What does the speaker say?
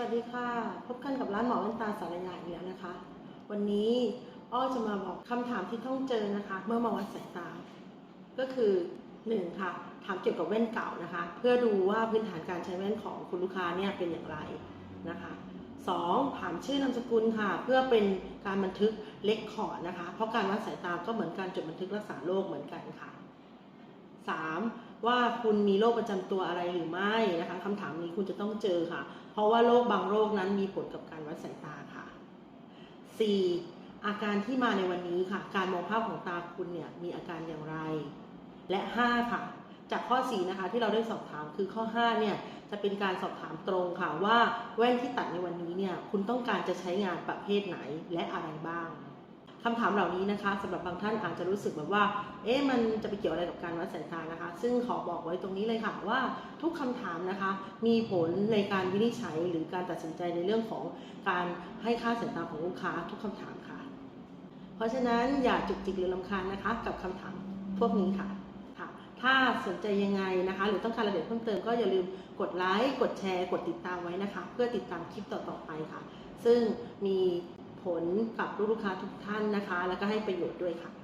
วัสดีค่ะ พบกันกับร้านหมอแว่นตาสารยาอีกแล้วนะคะ วันนี้อ้อจะมาบอกคำถามที่ต้องเจอนะคะ เมื่อมาวัดสายตา ก็คือหนึ่งค่ะ ถามเกี่ยวกับแว่นเก่านะคะ เพื่อดูว่าพื้นฐานการใช้แว่นของคุณลูกค้าเนี่ยเป็นอย่างไรนะคะสองถามชื่อนามสกุลค่ะ เพื่อเป็นการบันทึกเล็กคอดนะคะ เพราะการวัดสายตาก็เหมือนการจดบันทึกรักษาโรคเหมือนกันค่ะ 3. ว่าคุณมีโรคประจำตัวอะไรหรือไม่นะคะคำถามนี้คุณจะต้องเจอค่ะ เพราะว่าโรคบางโรคนั้นมีผลกับการวัดสายตาค่ะ 4. อาการที่มาในวันนี้ค่ะ การมองภาพของตาคุณเนี่ยมีอาการอย่างไร และ 5 ค่ะ จากข้อ 4 นะคะที่เราได้สอบถามคือข้อ 5 เนี่ยจะเป็นการสอบถามตรงค่ะว่าแว่นที่ตัดในวันนี้เนี่ยคุณต้องการจะใช้งานประเภทไหนและอะไรบ้าง คำถามเหล่านี้นะคะสำหรับบางท่านอาจจะรู้สึกแบบว่า เอ๊ะมันจะไปเกี่ยวอะไรกับการวัดสายตานะคะ ซึ่งขอบอกไว้ตรงนี้เลยค่ะว่าทุกคำถามนะคะ มีผลในการวินิจฉัยหรือการตัดสินใจในเรื่องของการให้ค่าสายตาของลูกค้าทุกคำถามค่ะ เพราะฉะนั้นอย่าจุกจิกหรือลำคาญนะคะ กับคำถามพวกนี้ค่ะถ้าสนใจยังไงนะคะ หรือต้องการรายละเอียดเพิ่มเติมก็อย่าลืมกดไลค์กดแชร์ กดติดตามไว้นะคะ เพื่อติดตามคลิปต่อๆไปค่ะ ซึ่งมี ผลกับลูกค้าทุกท่านนะคะ แล้วก็ให้ประโยชน์ด้วยค่ะ